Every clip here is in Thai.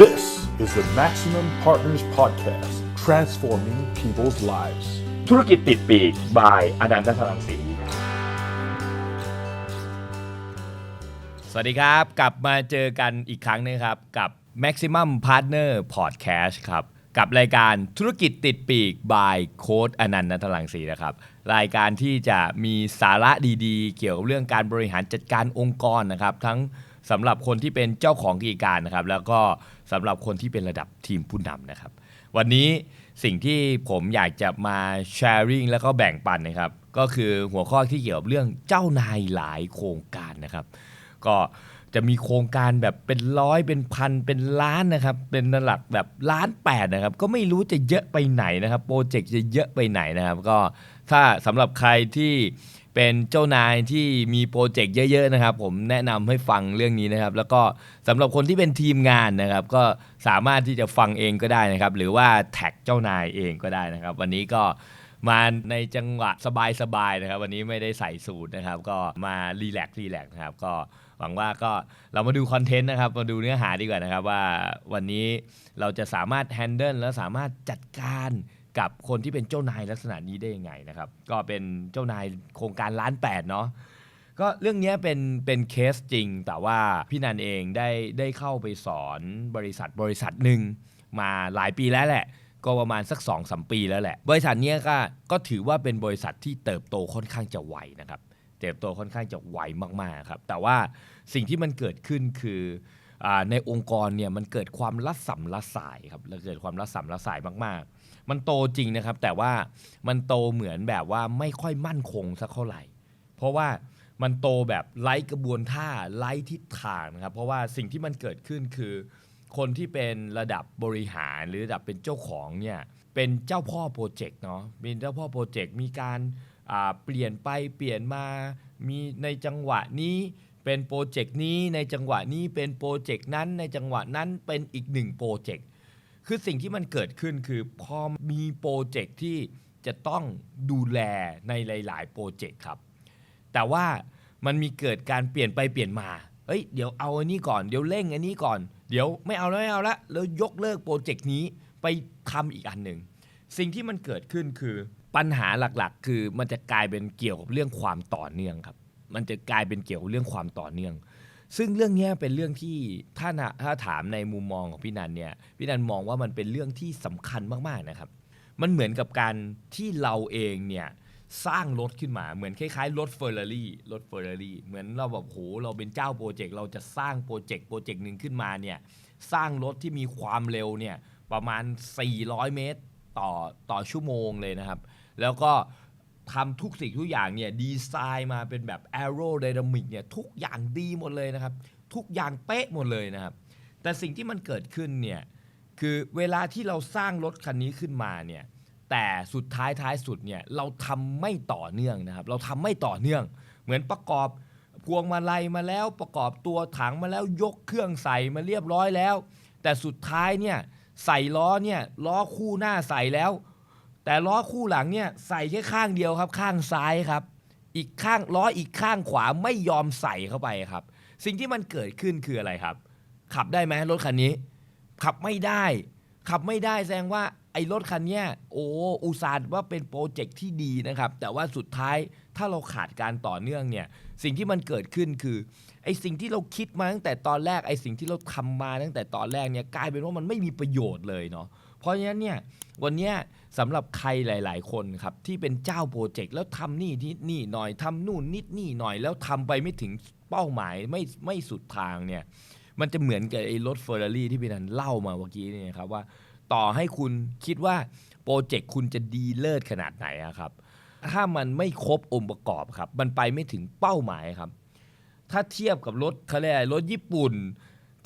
This is the Maximum Partners Podcast, transforming people's lives. ธุรกิจติดปีก บายอนันตสรังสีสวัสดีครับ กลับมาเจอกันอีกครั้งนึงครับ กับ Maximum Partner Podcast ครับ กับรายการธุรกิจติดปีก by โค้ดอนันต์นัทลังสีนะครับ รายการที่จะมีสาระดีๆ เกี่ยวกับเรื่องการบริหารจัดการองค์กรนะครับ ทั้ง สำหรับคนที่เป็นเจ้าของกิจการนะครับ แล้วก็สำหรับคนที่เป็นระดับทีมผู้นำนะครับ วันนี้สิ่งที่ผมอยากจะมา sharing แล้วก็แบ่งปันนะครับ ก็คือหัวข้อที่เกี่ยวกับเรื่องเจ้านายหลายโครงการนะครับ ก็จะมีโครงการแบบเป็นร้อยเป็นพันเป็นล้านนะครับ เป็นหลักแบบล้านแปดนะครับ ก็ไม่รู้จะเยอะไปไหนนะครับ โปรเจกต์จะเยอะไปไหนนะครับ ก็ถ้าสำหรับใครที่ เป็นเจ้านายที่มีโปรเจกต์เยอะๆนะครับ ผมแนะนำให้ฟังเรื่องนี้นะครับ แล้วก็สำหรับคนที่เป็นทีมงานนะครับ ก็สามารถที่จะฟังเองก็ได้นะครับ หรือว่าแท็กเจ้านายเองก็ได้นะครับ วันนี้ก็มาในจังหวะสบายๆนะครับ วันนี้ไม่ได้ใส่สูตรนะครับ ก็มารีแลกซ์รีแลกซ์นะครับ ก็หวังว่าก็เรามาดูคอนเทนต์นะครับ มาดูเนื้อหาดีกว่านะครับว่าวันนี้เราจะสามารถแฮนเดิลและสามารถจัดการ กับคนที่เป็นเจ้านายลักษณะนี้ได้ยังไงนะครับ ก็เป็นเจ้านายโครงการล้านแปดเนาะก็เรื่องนี้เป็นเป็นเคสจริง แต่ว่าพี่นันเองได้ได้เข้าไปสอนบริษัทบริษัทหนึ่งมาหลายปีแล้วแหละ ก็ประมาณสัก2อสปีแล้วแหละ บริษัทเนี้ยก็ก็ถือว่าเป็นบริษัทที่เติบโตค่อนข้างจะไวนะครับ เติบโตค่อนข้างจะไวมากๆครับ แต่ว่าสิ่งที่มันเกิดขึ้นคืออในองค์กรเนี่ยมันเกิดความละสัมละสายครับแล้วเกิดความละสัมละสายมากๆ มันโตจริงนะครับ แต่ว่ามันโตเหมือนแบบว่าไม่ค่อยมั่นคงสักเท่าไหร่ เพราะว่ามันโตแบบไร้กระบวนท่าไร้ทิศทางนะครับ เพราะว่าสิ่งที่มันเกิดขึ้นคือ คนที่เป็นระดับบริหารหรือระดับเป็นเจ้าของเนี่ยเป็นเจ้าพ่อโปรเจกต์เนาะเป็นเจ้าพ่อโปรเจกต์มีการเปลี่ยนไปเปลี่ยนมามีในจังหวะนี้เป็นโปรเจกต์นี้ในจังหวะนี้เป็นโปรเจกต์นั้นในจังหวะนั้นเป็นอีกหนึ่งโปรเจกต์ คือสิ่งที่มันเกิดขึ้นคือพอมีโปรเจกต์ที่จะต้องดูแลในหลาย ๆ โปรเจกต์ครับ แต่ว่ามันมีเกิดการเปลี่ยนไปเปลี่ยนมา เอ้ย เดี๋ยวเอาอันนี้ก่อน เดี๋ยวเร่งอันนี้ก่อน เดี๋ยวไม่เอาแล้วไม่เอาละ แล้วยกเลิกโปรเจกต์นี้ไปทำอีกอันหนึ่ง สิ่งที่มันเกิดขึ้นคือปัญหาหลักๆ คือมันจะกลายเป็นเกี่ยวกับเรื่องความต่อเนื่องครับ มันจะกลายเป็นเกี่ยวกับเรื่องความต่อเนื่อง ซึ่งเรื่องนี้เป็นเรื่องที่ถ้านะถ้าถามในมุมมองของพี่นันเนี่ยพี่นันมองว่ามันเป็นเรื่องที่สำคัญมากๆนะครับ มันเหมือนกับการที่เราเองเนี่ยสร้างรถขึ้นมาเหมือนคล้ายๆรถเฟอร์รารี่รถเฟอร์รารี่เหมือนเราแบบโหเราเป็นเจ้าโปรเจกต์เราจะสร้างโปรเจกต์โปรเจกต์หนึ่งขึ้นมาเนี่ยสร้างรถที่มีความเร็วเนี่ยประมาณ 400 เมตรต่อต่อชั่วโมงเลยนะครับ แล้วก็ ทำทุกสิ่งทุกอย่างเนี่ยดีไซน์มาเป็นแบบ aerodynamic เนี่ยทุกอย่างดีหมดเลยนะครับ ทุกอย่างเป๊ะหมดเลยนะครับ แต่สิ่งที่มันเกิดขึ้นเนี่ยคือเวลาที่เราสร้างรถคันนี้ขึ้นมาเนี่ยแต่สุดท้ายท้ายสุดเนี่ยเราทำไม่ต่อเนื่องนะครับ เราทำไม่ต่อเนื่อง เหมือนประกอบพวงมาลัยมาแล้วประกอบตัวถังมาแล้วยกเครื่องใส่มาเรียบร้อยแล้ว แต่สุดท้ายเนี่ยใส่ล้อเนี่ยล้อคู่หน้าใส่แล้ว แต่ล้อคู่หลังเนี่ยใส่แค่ข้างเดียวครับ ข้างซ้ายครับ อีกข้างล้ออีกข้างขวาไม่ยอมใส่เข้าไปครับ สิ่งที่มันเกิดขึ้นคืออะไรครับ ขับได้ไหมรถคันนี้ ขับไม่ได้ ขับไม่ได้แสดงว่าไอ้รถคันเนี้ยโอ้อุตส่าห์ว่าเป็นโปรเจกต์ที่ดีนะครับ แต่ว่าสุดท้าย ถ้าเราขาดการต่อเนื่องเนี่ยสิ่งที่มันเกิดขึ้นคือไอ้สิ่งที่เราคิดมาตั้งแต่ตอนแรกไอ้สิ่งที่เราทำมาตั้งแต่ตอนแรกเนี่ยกลายเป็นว่ามันไม่มีประโยชน์เลยเนาะเพราะฉะนั้นเนี่ยวันนี้สำหรับใครหลาย ๆ คนครับที่เป็นเจ้าโปรเจกต์แล้วทำนี่นิดนี่หน่อยทำนู่นนิดนี่หน่อย แล้วทำไปไม่ถึงเป้าหมายไม่ไม่สุดทางเนี่ยมันจะเหมือนกับไอ้รถเฟอร์รารี่ที่พี่นันเล่ามาเมื่อกี้นี่ครับว่าต่อให้คุณคิดว่าโปรเจกต์คุณจะดีเลิศขนาดไหนอะครับ ถ้ามันไม่ครบองค์ประกอบครับ มันไปไม่ถึงเป้าหมายครับ ถ้าเทียบกับรถเขาเรียกอะไรรถญี่ปุ่น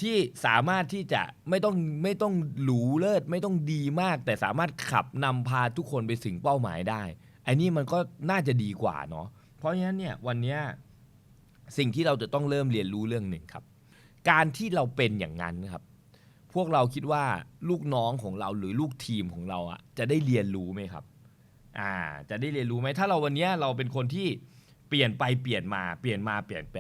ที่สามารถที่จะไม่ต้องไม่ต้องหรูเลิศไม่ต้องดีมาก แต่สามารถขับนำพาทุกคนไปถึงเป้าหมายได้ไอ้นี่มันก็น่าจะดีกว่าเนาะเพราะฉะนั้นเนี่ยวันนี้สิ่งที่เราจะต้องเริ่มเรียนรู้เรื่องหนึ่งครับ การที่เราเป็นอย่างนั้นครับ พวกเราคิดว่าลูกน้องของเราหรือลูกทีมของเราอะจะได้เรียนรู้ไหมครับ อ่าจะได้เรียนรู้ไหมถ้าเราวันนี้เราเป็นคนที่เปลี่ยนไปเปลี่ยนมาเปลี่ยนมาเปลี่ยนไป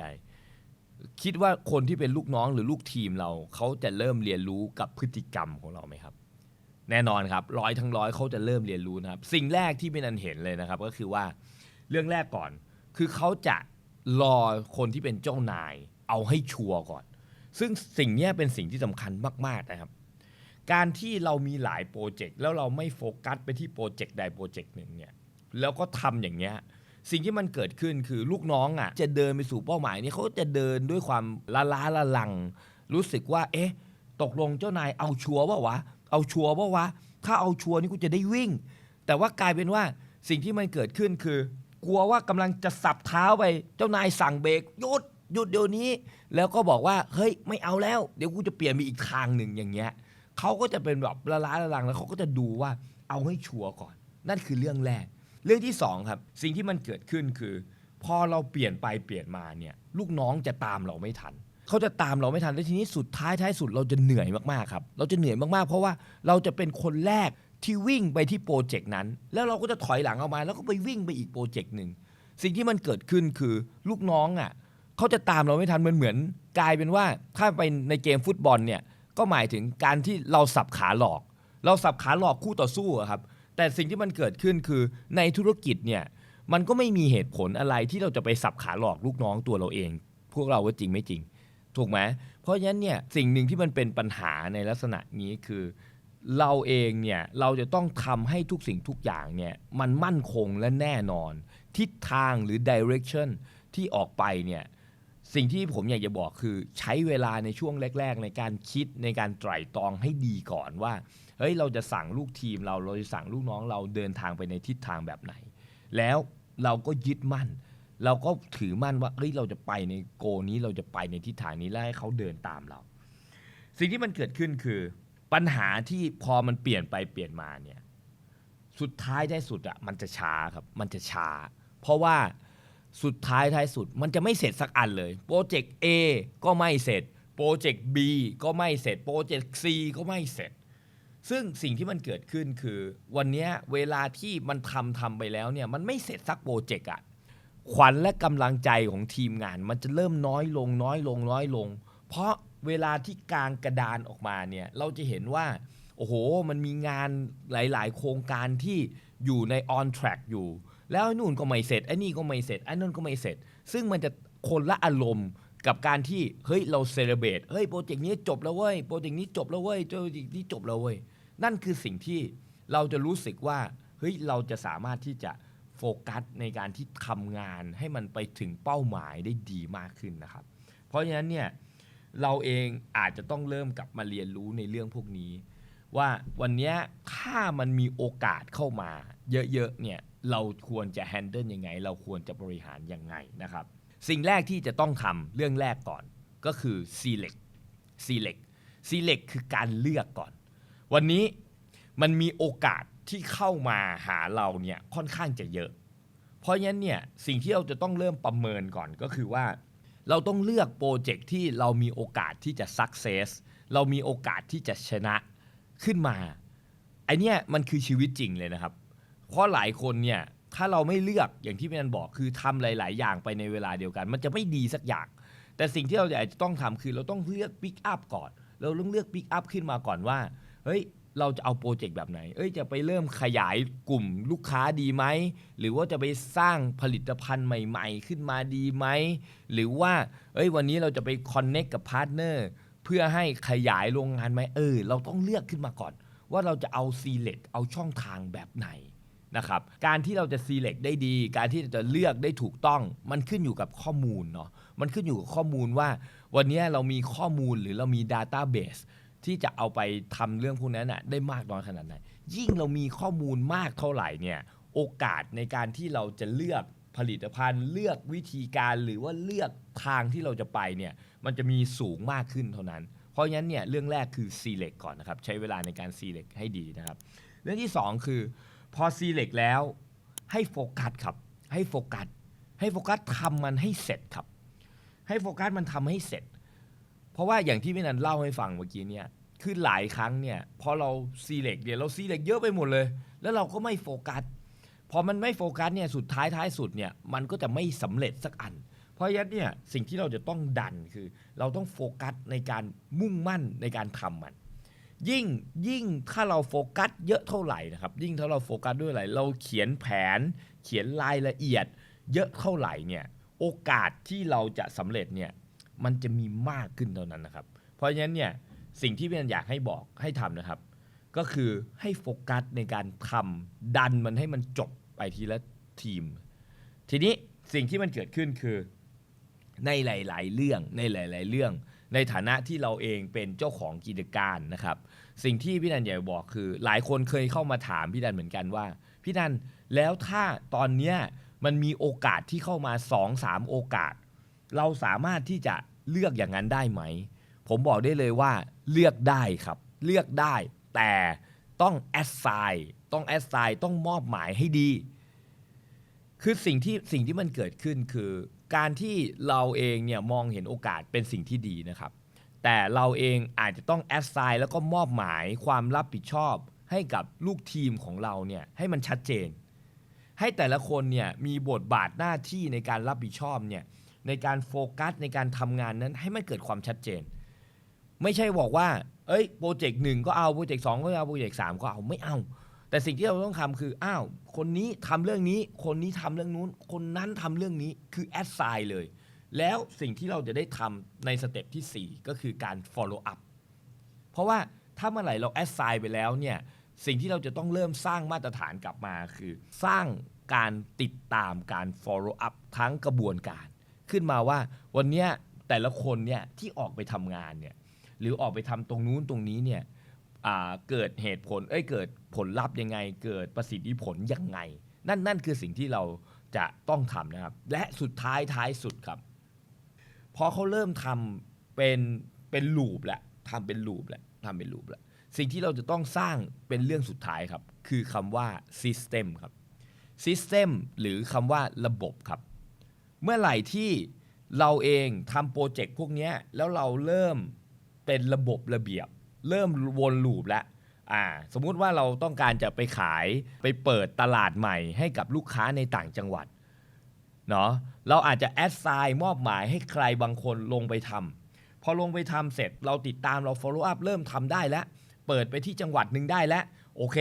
คิดว่าคนที่เป็นลูกน้องหรือลูกทีมเราเขาจะเริ่มเรียนรู้กับพฤติกรรมของเราไหมครับ แน่นอนครับร้อยทั้งร้อยเขาจะเริ่มเรียนรู้นะครับ สิ่งแรกที่เป็นอันเห็นเลยนะครับ ก็คือว่าเรื่องแรกก่อน คือเขาจะรอคนที่เป็นเจ้านาย เอาให้ชัวร์ก่อน ซึ่งสิ่งนี้เป็นสิ่งที่สำคัญมาก ๆนะครับ การที่เรามีหลายโปรเจกต์แล้วเราไม่โฟกัสไปที่โปรเจกต์ใดโปรเจกต์หนึ่งเนี่ยแล้วก็ทำอย่างเงี้ยสิ่งที่มันเกิดขึ้นคือลูกน้องอะจะเดินไปสู่เป้าหมายนี้เขาจะเดินด้วยความละล้าละลัง รู้สึกว่า เอ๊ะ ตกลงเจ้านายเอาชัวร์ว่าวะ เอาชัวร์ว่าวะ ถ้าเอาชัวร์นี่กูจะได้วิ่ง แต่ว่ากลายเป็นว่าสิ่งที่มันเกิดขึ้นคือ กลัวว่ากำลังจะสับเท้าไป เจ้านายสั่งเบรกหยุดหยุดเดี๋ยวนี้ แล้วก็บอกว่าเฮ้ยไม่เอาแล้ว เดี๋ยวกูจะเปลี่ยนไปอีกทางหนึ่งอย่างเงี้ย เขาก็จะเป็นแบบละล้าละลังแล้วเขาก็จะดูว่าเอาให้ชัวร์ก่อน นั่นคือเรื่องแรก เรื่องที่สองครับสิ่งที่มันเกิดขึ้นคือ พอเราเปลี่ยนไปเปลี่ยนมาเนี่ยลูกน้องจะตามเราไม่ทันเขาจะตามเราไม่ทันแล้วทีนี้สุดท้ายท้ายสุดเราจะเหนื่อยมากๆครับ เราจะเหนื่อยมากๆ เพราะว่าเราจะเป็นคนแรกที่วิ่งไปที่โปรเจกต์นั้น แล้วเราก็จะถอยหลังออกมา แล้วก็ไปวิ่งไปอีกโปรเจกต์หนึ่งสิ่งที่มันเกิดขึ้นคือลูกน้องอะเขาจะตามเราไม่ทันมันเหมือนกลายเป็นว่าถ้าไปในเกมฟุตบอลเนี่ย ก็หมายถึงการที่เราสับขาหลอก เราสับขาหลอกคู่ต่อสู้ครับ แต่สิ่งที่มันเกิดขึ้นคือในธุรกิจเนี่ยมันก็ไม่มีเหตุผลอะไรที่เราจะไปสับขาหลอกลูกน้องตัวเราเอง พวกเราว่าจริงไม่จริง ถูกไหมเพราะฉะนั้นเนี่ยสิ่งหนึ่งที่มันเป็นปัญหาในลักษณะนี้คือ เราเองเนี่ยเราจะต้องทำให้ทุกสิ่งทุกอย่างเนี่ยมันมั่นคงและแน่นอน ทิศทางหรือ direction ที่ออกไปเนี่ย สิ่งที่ผมอยากจะบอกคือใช้เวลาในช่วงแรก ๆ ในการคิดในการไตร่ตรองให้ดีก่อนว่าเฮ้ยเราจะสั่งลูกทีมเราเราจะสั่งลูกน้องเราเดินทางไปในทิศทางแบบไหน แล้วเราก็ยึดมั่น เราก็ถือมั่นว่าเฮ้ยเราจะไปในโกนี้เราจะไปในทิศทางนี้แล้วให้เขาเดินตามเรา สิ่งที่มันเกิดขึ้นคือปัญหาที่พอมันเปลี่ยนไปเปลี่ยนมาเนี่ยสุดท้ายท้สุดอะมันจะช้าครับมันจะช้า เพราะว่า สุดท้ายท้ายสุดมันจะไม่เสร็จสักอันเลยโปรเจกต์ A ก็ไม่เสร็จโปรเจกต์ B ก็ไม่เสร็จโปรเจกต์ C ก็ไม่เสร็จ ซึ่งสิ่งที่มันเกิดขึ้นคือ วันนี้เวลาที่มันทำทำไปแล้วเนี่ยมันไม่เสร็จสักโปรเจกต์อะขวัญและกำลังใจของทีมงาน มันจะเริ่มน้อยลงน้อยลงน้อยลง เพราะเวลาที่กลางกระดานออกมาเนี่ยเราจะเห็นว่า โอ้โห มันมีงานหลาย ๆ โครงการที่อยู่ใน on track อยู่ แล้วไอ้นู่นก็ไม่เสร็จไอ้นี่ก็ไม่เสร็จไอ้นั่นก็ไม่เสร็จ ซึ่งมันจะคนละอารมณ์กับการที่เฮ้ยเราเซเลบรตเฮ้ยโปรเจกต์นี้จบแล้วเว้ยโปรเจกต์นี้จบแล้วเว้ยโปรเจกต์นี้จบแล้วเว้ยนั่นคือสิ่งที่เราจะรู้สึกว่าเฮ้ยเราจะสามารถที่จะโฟกัสในการที่ทำงานให้มันไปถึงเป้าหมายได้ดีมากขึ้นนะครับ เพราะฉะนั้นเนี่ยเราเองอาจจะต้องเริ่มกลับมาเรียนรู้ในเรื่องพวกนี้ ว่าวันนี้ถ้ามันมีโอกาสเข้ามาเยอะๆเนี่ย เราควรจะแฮนเดิลยังไง เราควรจะบริหารยังไงนะครับ สิ่งแรกที่จะต้องทำเรื่องแรกก่อนก็คือ select select select คือการเลือกก่อน วันนี้มันมีโอกาสที่เข้ามาหาเราเนี่ยค่อนข้างจะเยอะ เพราะฉะนั้นเนี่ยสิ่งที่เราจะต้องเริ่มประเมินก่อนก็คือว่า เราต้องเลือกโปรเจกต์ที่เรามีโอกาสที่จะ success เรามีโอกาสที่จะชนะขึ้นมาไอเนี้ยมันคือชีวิตจริงเลยนะครับ เพราะหลายคนเนี่ยถ้าเราไม่เลือกอย่างที่พี่นันบอกคือทำหลาย ๆ อย่างไปในเวลาเดียวกัน มันจะไม่ดีสักอย่าง แต่สิ่งที่เราอยากจะต้องทำคือเราต้องเลือกปิกอัพก่อน เราต้องเลือกปิกอัพขึ้นมาก่อนว่าเฮ้ยเราจะเอาโปรเจกต์แบบไหน เอ้ย จะไปเริ่มขยายกลุ่มลูกค้าดีไหม หรือว่าจะไปสร้างผลิตภัณฑ์ใหม่ ๆ ขึ้นมาดีไหม หรือว่า เอ้ย วันนี้เราจะไปคอนเน็กกับพาร์ทเนอร์เพื่อให้ขยายโรงงานไหม เออ เราต้องเลือกขึ้นมาก่อน ว่าเราจะเอา select เอาช่องทางแบบไหน นะครับ การที่เราจะ select ได้ดี การที่จะเลือกได้ถูกต้อง มันขึ้นอยู่กับข้อมูลเนาะ มันขึ้นอยู่กับข้อมูลว่า วันนี้เรามีข้อมูลหรือเรามี database ที่จะเอาไปทำเรื่องพวกนั้นน่ะได้มากน้อยขนาดไหน ยิ่งเรามีข้อมูลมากเท่าไหร่เนี่ยโอกาสในการที่เราจะเลือกผลิตภัณฑ์ เลือกวิธีการหรือว่าเลือกทางที่เราจะไปเนี่ยมันจะมีสูงมากขึ้นเท่านั้น เพราะฉะนั้นเนี่ยเรื่องแรกคือ select ก่อนนะครับ ใช้เวลาในการ select ให้ดีนะครับ เรื่องที่ 2 คือ พอ select แล้ว ให้โฟกัสครับ ให้โฟกัส ให้โฟกัสทำมันให้เสร็จครับ ให้โฟกัสมันทำให้เสร็จ เพราะว่าอย่างที่พี่นันเล่าให้ฟังเมื่อกี้เนี่ยคือหลายครั้งเนี่ยพอเรา select เนี่ยเรา select เยอะไปหมดเลย แล้วเราก็ไม่โฟกัสพอมันไม่โฟกัสเนี่ยสุดท้ายท้ายสุดเนี่ยมันก็จะไม่สำเร็จสักอัน เพราะฉะนั้นเนี่ยสิ่งที่เราจะต้องดันคือ เราต้องโฟกัสในการมุ่งมั่นในการทำมัน ยิ่งยิ่งถ้าเราโฟกัสเยอะเท่าไหร่นะครับ ยิ่งถ้าเราโฟกัสด้วยอะไรเราเขียนแผน เขียนรายละเอียด เยอะเท่าไหร่เนี่ยโอกาสที่เราจะสำเร็จเนี่ยมันจะมีมากขึ้นเท่านั้นนะครับ เพราะฉะนั้นเนี่ยสิ่งที่พี่นันอยากให้บอกให้ทำนะครับ ก็คือให้โฟกัสในการทำดันมันให้มันจบไปทีละทีม ทีนี้สิ่งที่มันเกิดขึ้นคือในหลาย ๆ เรื่องในหลาย ๆ เรื่อง ในฐานะที่เราเองเป็นเจ้าของกิจการนะครับ สิ่งที่พี่นันอยากบอกคือ หลายคนเคยเข้ามาถามพี่นันเหมือนกันว่า พี่นันแล้วถ้าตอนเนี้ยมันมีโอกาสที่เข้ามา2อสามโอกาส เราสามารถที่จะเลือกอย่างนั้นได้ไหม ผมบอกได้เลยว่าเลือกได้ครับ เลือกได้ แต่ต้องแอดไซน์ต้องแอดไซน์ต้องมอบหมายให้ดี คือสิ่งที่สิ่งที่มันเกิดขึ้นคือ การที่เราเองเนี่ยมองเห็นโอกาสเป็นสิ่งที่ดีนะครับ แต่เราเองอาจจะต้องแอดไซน์แล้วก็มอบหมายความรับผิดชอบ ให้กับลูกทีมของเราเนี่ยให้มันชัดเจน ให้แต่ละคนเนี่ยมีบทบาทหน้าที่ในการรับผิดชอบเนี่ยในการโฟกัสในการทำงานนั้นให้มันเกิดความชัดเจน ไม่ใช่บอกว่า เอ้ยโปรเจกต์หนึ่งก็เอาโปรเจกต์สองก็เอาโปรเจกต์สามก็เอาไม่เอา แต่สิ่งที่เราต้องทำคืออ้าวคนนี้ทำเรื่องนี้ คนนี้ทำเรื่องนู้น คนนั้นทำเรื่องนี้คือแอดไซน์เลย แล้วสิ่งที่เราจะได้ทำในสเต็ปที่ 4 ก็คือการ follow up เพราะว่าถ้าเมื่อไหร่เราแอดไซน์ไปแล้วเนี่ยสิ่งที่เราจะต้องเริ่มสร้างมาตรฐานกลับมาคือ สร้างการติดตามการ follow up ทั้งกระบวนการ ขึ้นมาว่าวันเนี้ยแต่ละคนเนี่ยที่ออกไปทำงานเนี่ยหรือออกไปทำตรงนู้นตรงนี้เนี่ย เกิดเหตุผลเอ้ยเกิดผลลัพธ์ยังไง เกิดประสิทธิผลยังไง นั่นนั่นคือสิ่งที่เราจะต้องทำนะครับ และสุดท้ายท้ายสุดครับ พอเขาเริ่มทำเป็นเป็นลูปแหล้วทำเป็นลูปแหล้วทำเป็นลูปแหล้วสิ่งที่เราจะต้องสร้างเป็นเรื่องสุดท้ายครับ คือคำว่า system ครับ system หรือคำว่าระบบครับ เมื่อไหร่ที่เราเองทำโปรเจกต์พวกนี้แล้วเราเริ่มเป็นระบบระเบียบ เริ่มวนลูปแล้วอ่าสมมุติว่าเราต้องการจะไปขายไปเปิดตลาดใหม่ให้กับลูกค้าในต่างจังหวัดเนาะเราอาจจะแอดไซน์มอบหมายให้ใครบางคนลงไปทำพอลงไปทำเสร็จเราติดตามเรา follow up เริ่มทำได้แล้ว เปิดไปที่จังหวัดหนึ่งได้แล้ว โอเค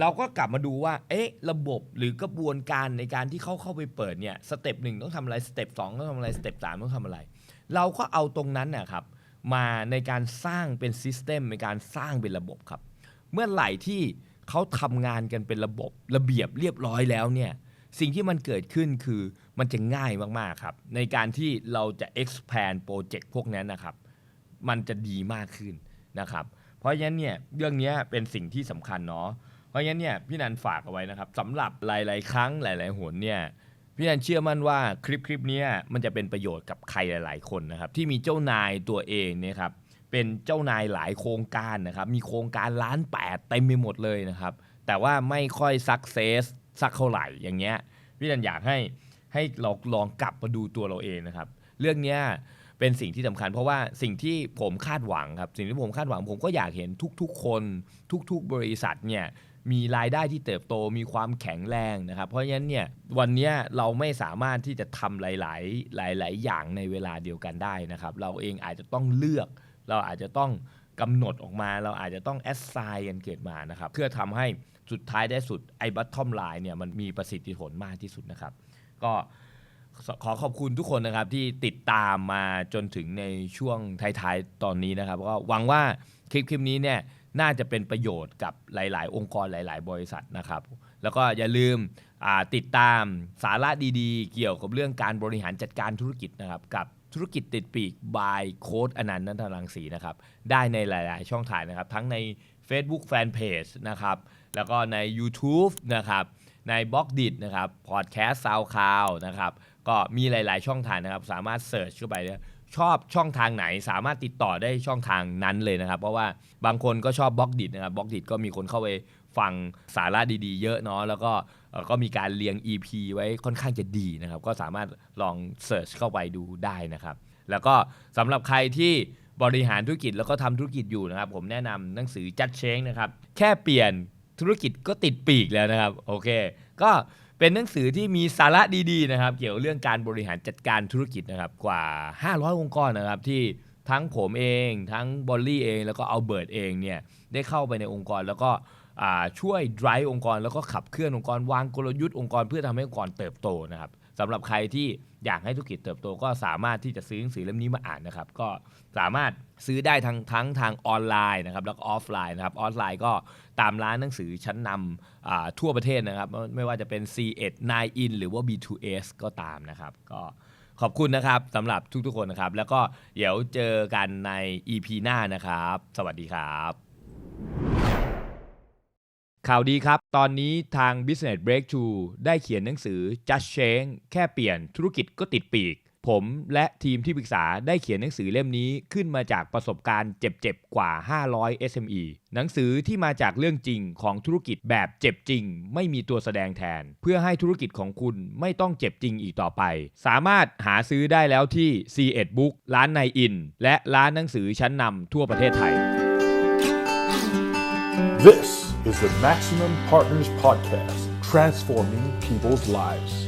เราก็กลับมาดูว่า เอ๊ะ ระบบหรือกระบวนการในการที่เขาเข้าไปเปิดเนี่ยสเต็ปหนึ่งต้องทำอะไรสเต็ปสองต้องทำอะไรสเต็ปสามต้องทำอะไร เราก็เอาตรงนั้นนะครับ มาในการสร้างเป็นซิสเต็มในการสร้างเป็นระบบครับ เมื่อไหร่ที่เขาทำงานกันเป็นระบบระเบียบเรียบร้อยแล้วเนี่ยสิ่งที่มันเกิดขึ้นคือมันจะง่ายมากๆครับ ในการที่เราจะ expand โปรเจกต์พวกนั้นนะครับ มันจะดีมากขึ้นนะครับ เพราะฉะนั้นเนี่ยเรื่องนี้เป็นสิ่งที่สำคัญเนาะเพราะฉะนั้นเนี่ยพี่นันฝากเอาไว้นะครับสำหรับหลาย ๆ ครั้งหลาย ๆหนเนี่ย พี่นันเชื่อมั่นว่าคลิปคลิปนี้มันจะเป็นประโยชน์กับใครหลาย ๆ คนนะครับที่มีเจ้านายตัวเองเนี่ยครับเป็นเจ้านายหลายโครงการนะครับมีโครงการล้านแปดเต็มไปหมดเลยนะครับแต่ว่าไม่ค่อยสักเซสสักเท่าไหร่อย่างเงี้ยพี่นันอยากให้ให้เราลองกลับมาดูตัวเราเองนะครับเรื่องเนี้ยเป็นสิ่งที่สำคัญ เพราะว่าสิ่งที่ผมคาดหวังครับสิ่งที่ผมคาดหวังผมก็อยากเห็นทุกๆคน ทุก ๆ บริษัทเนี่ย มีรายได้ที่เติบโตมีความแข็งแรงนะครับ เพราะฉะนั้นเนี่ยวันนี้เราไม่สามารถที่จะทำหลาย ๆ หลาย ๆ อย่างในเวลาเดียวกันได้นะครับ เราเองอาจจะต้องเลือก เราอาจจะต้องกำหนดออกมา เราอาจจะต้องแอดไซน์กันเกิดมานะครับเพื่อทำให้สุดท้ายได้สุดไอ้บัตทอมไลน์เนี่ยมันมีประสิทธิผลมากที่สุดนะครับ ก็ขอขอบคุณทุกคนนะครับที่ติดตามมาจนถึงในช่วงท้ายๆตอนนี้นะครับ ก็หวังว่าคลิปคลิปนี้เนี่ย น่าจะเป็นประโยชน์กับหลาย ๆ องค์กรหลาย ๆ บริษัทนะครับ แล้วก็อย่าลืมติดตามสาระดีๆ เกี่ยวกับเรื่องการบริหารจัดการธุรกิจนะครับ กับธุรกิจติดปีก by โค้ดอนันต์นันทรังสีนะครับ ได้ในหลาย ๆ ช่องทางนะครับ ทั้งใน Facebook Fanpage นะครับ แล้วก็ใน YouTube นะครับ ในบล็อกดินะครับพอดแคสต์ซาวคลาวนะครับ ก็มีหลาย ๆ ช่องทางนะครับ สามารถเสิร์ชเข้าไปเนี่ย ชอบช่องทางไหนสามารถติดต่อได้ช่องทางนั้นเลยนะครับ เพราะว่าบางคนก็ชอบบล็อกดินะครับบล็อกดิก็มีคนเข้าไปฟังสาระดีๆ เยอะเนาะแล้วก็ก็มีการเรียง EP ไว้ค่อนข้างจะดีนะครับ ก็สามารถลองเสิร์ชเข้าไปดูได้นะครับ แล้วก็สำหรับใครที่บริหารธุรกิจแล้วก็ทำธุรกิจอยู่นะครับ ผมแนะนำหนังสือจัดเช้งนะครับ แค่เปลี่ยนธุรกิจก็ติดปีกแล้วนะครับ โอเค ก็ เป็นหนังสือที่มีสาระดีๆนะครับ เกี่ยวเรื่องการบริหารจัดการธุรกิจนะครับกว่า 500 องค์กรนะครับที่ทั้งผมเอง ทั้งบอลลี่เอง แล้วก็เอาเบิร์ตเองเนี่ยได้เข้าไปในองค์กรแล้วก็ช่วย drive องค์กร แล้วก็ขับเคลื่อนองค์กรวางกลยุทธ์องค์กรเพื่อทำให้องค์กรเติบโตนะครับสำหรับใครที่ อยากให้ธุรกิจเติบโตก็สามารถที่จะซื้อหนังสือเล่มนี้มาอ่านนะครับ ก็สามารถซื้อได้ทั้งทั้งทางออนไลน์นะครับแล้วก็ออฟไลน์นะครับออนไลน์ก็ตามร้านหนังสือชั้นนำทั่วประเทศนะครับ ไม่ไม่ว่าจะเป็น C1 9 in หรือว่า B2S ก็ตามนะครับ ก็ขอบคุณนะครับสำหรับทุกๆคนนะครับ แล้วก็เดี๋ยวเจอกันใน EP หน้านะครับ สวัสดีครับ ข่าวดีครับ ตอนนี้ทาง Business Breakthrough ได้เขียนหนังสือ Just Change แค่เปลี่ยนธุรกิจก็ติดปีก ผมและทีมที่ปรึกษาได้เขียนหนังสือเล่มนี้ขึ้นมาจากประสบการณ์เจ็บๆ กว่า 500 SME หนังสือที่มาจากเรื่องจริงของธุรกิจแบบเจ็บจริง ไม่มีตัวแสดงแทน เพื่อให้ธุรกิจของคุณไม่ต้องเจ็บจริงอีกต่อไป สามารถหาซื้อได้แล้วที่ C1 Book ร้านในอิน และร้านหนังสือชั้นนำทั่วประเทศไทย This the Maximum Partners Podcast, transforming people's lives.